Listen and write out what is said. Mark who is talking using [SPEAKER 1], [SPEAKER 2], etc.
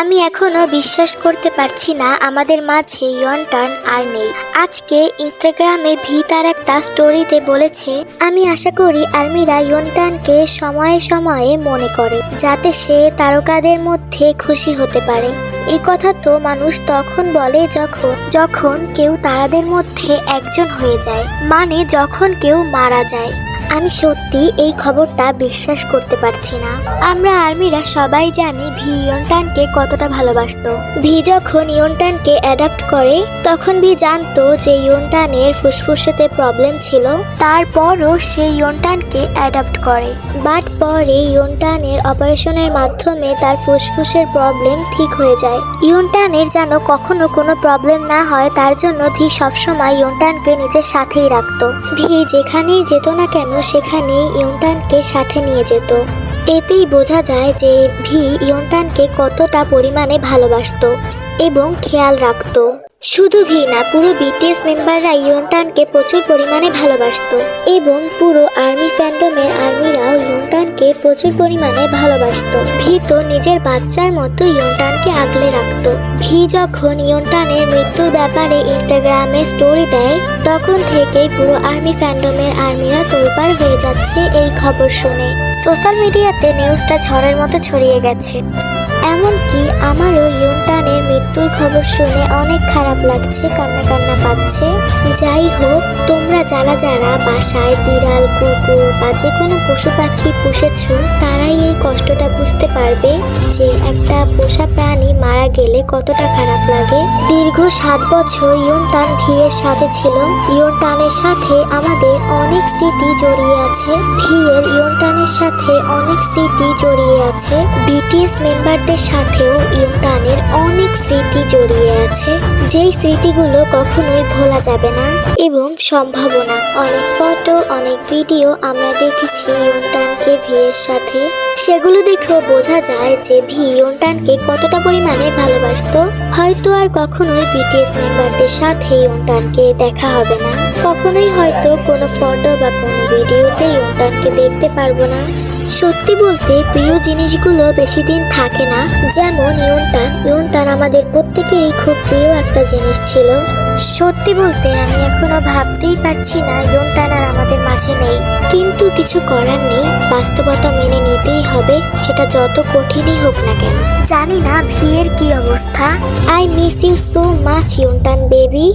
[SPEAKER 1] আমি এখনও বিশ্বাস করতে পারছি না আমাদের মাঝে ইয়নটার্ন আর নেই। আজকে ইনস্টাগ্রামে ভি তার একটা স্টোরিতে বলেছে, আমি আশা করি আর্মিরা ইয়নটানকে সময়ে সময়ে মনে করে, যাতে সে তারকাদের মধ্যে খুশি হতে পারে। এই কথা তো মানুষ তখন বলে যখন যখন কেউ তারাদের মধ্যে একজন হয়ে যায় মানে যখন কেউ মারা যায়। আমি সত্যি এই খবরটা বিশ্বাস করতে পারছি না। আমরা আর্মিরা সবাই জানি ভি ইয়নটানকে কতটা ভালোবাসত। ভি যখন ইয়নটানকে অ্যাডাপ্ট করে, তখন ভি জানতো যে ইয়নটানের ফুসফুসেতে প্রবলেম ছিল, তারপরও সে ইয়নটানকে অ্যাডাপ্ট করে। বাট পরে ইয়নটানের অপারেশনের মাধ্যমে তার ফুসফুসের প্রবলেম ঠিক হয়ে যায়। ইয়নটানের যেন কখনো কোনো প্রবলেম না হয়, তার জন্য ভি সবসময় ইয়নটানকে নিজের সাথেই রাখতো। ভি যেখানেই যেত না কেন সেখানেই ইয়নটানকে সাথে নিয়ে যেত। এতেই বোঝা যায় যে ভি ইয়নটানকে কতটা পরিমাণে ভালোবাসত এবং খেয়াল রাখতো। শুধু ভি না পুরো বিটিএস মেম্বাররা ইয়নটানকে প্রচুর পরিমাণে ভালোবাসত এবং পুরো আর্মি ফ্যান্ডমের আর্মিরাও ইয়নটানকে প্রচুর পরিমাণে ভালোবাসতো। ভি তো নিজের বাচ্চার মতো ইয়নটানকে আগলে রাখত। ভি যখন ইয়নটানের মৃত্যুর ব্যাপারে ইনস্টাগ্রামে স্টোরি দেয়, তখন থেকেই পুরো আর্মি ফ্যান্ডমের আর্মিরা তোলপাড় হয়ে যাচ্ছে এই খবর শুনে। সোশ্যাল মিডিয়াতে নিউজটা ঝড়ের মতো ছড়িয়ে গেছে। এমনকি আমারও ইয়নটানের মৃত্যুর খবর শুনে অনেক খারাপ লাগছে, কান্না কান্না পাচ্ছে। যাই হোক, তোমরা যারা যারা বাসায় বিড়াল, কুকুর বা যে কোনো পশু পাখি পুষেছ, তারাই এই কষ্টটা বুঝতে পারবে যে একটা পোষা প্রাণী মারা গেলে কতটা খারাপ লাগে। দীর্ঘ সাত বছর ইয়নটান ভিয়ের সাথে ছিল। ইয়নটানের সাথে আমাদের অনেক স্মৃতি জড়িয়ে আছে। ভিয়ের ইয়নটানের সাথে অনেক স্মৃতি জড়িয়ে আছে। বিটিএস মেম্বারদের সাথেও ইয়নটানের অনেক স্মৃতি জড়িয়ে আছে। যেই স্মৃতিগুলো কখনোই ভোলা যাবে না এবং সম্ভাবনা অনেক ফটো, অনেক ভিডিও আমরা দেখেছি ইয়নটানকে ভিয়ের সাথে। সেগুলো দেখেও বোঝা যায় যে ভি ইয়নটানকে কতটা পরিমাণে ভালোবাসতো। হয়তো আর কখনোই বিটিএস মেম্বারদের সাথে ইয়নটানকে দেখা হবে না। কখনোই হয়তো কোনো ফটো বা কোনো ভিডিওতে ইয়নটানকে দেখতে পারব না। সত্যি বলতে প্রিয় জিনিসগুলো বেশি দিন থাকে না। যেমন ইয়নটান ইয়নটান আমাদের প্রত্যেকেরই খুব প্রিয় একটা জিনিস ছিল। সত্যি বলতে আমি এখনও ভাবতেই পারছি না ইয়নটান আর আমাদের মাঝে নেই। কিন্তু কিছু করার নেই। বাস্তবতা মেনে নিতেই হবে। সেটা যত কঠিনই হোক না কেন। জানি না ভিয়ের কি অবস্থা। I miss you so much ইয়নটান baby